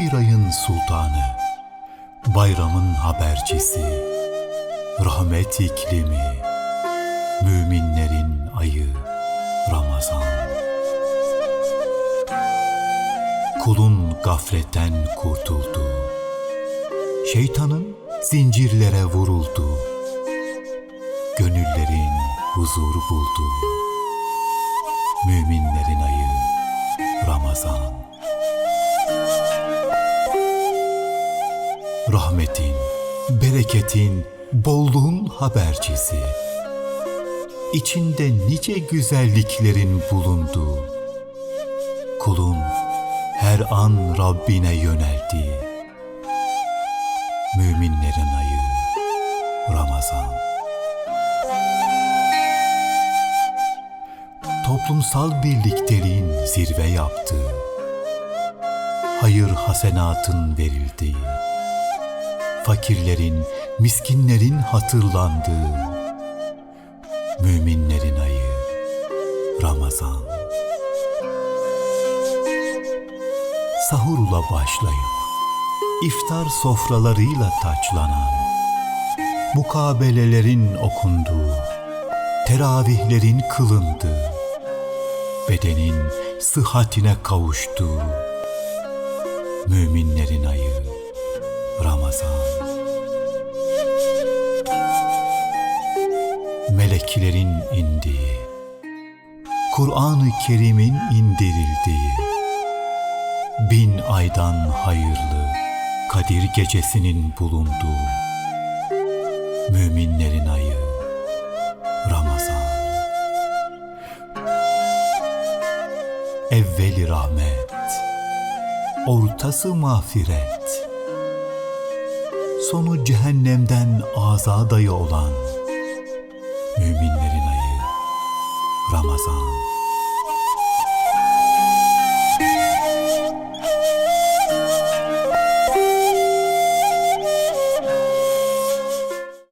bir ayın sultanı, bayramın habercisi, rahmet iklimi, müminlerin ayı Ramazan. Kulun gafletten kurtuldu, şeytanın zincirlere vuruldu, gönüllerin huzur buldu, müminlerin rahmetin, bereketin, bolluğun habercisi. İçinde nice güzelliklerin bulunduğu, kulun her an Rabbine yöneldiği, müminlerin ayı Ramazan. Toplumsal birlikteliğin zirve yaptığı, hayır hasenatın verildiği, fakirlerin, miskinlerin hatırlandığı müminlerin ayı Ramazan. Sahurla başlayıp iftar sofralarıyla taçlanan, mukabelelerin okunduğu, teravihlerin kılındığı, bedenin sıhhatine kavuştuğu müminlerin ayı Ramazan. Meleklerin indiği, Kur'an-ı Kerim'in indirildiği, bin aydan hayırlı Kadir gecesinin bulunduğu, müminlerin ayı Ramazan. Evveli rahmet, ortası mağfiret, sonu cehennemden azadayı olan müminlerin ayı Ramazan.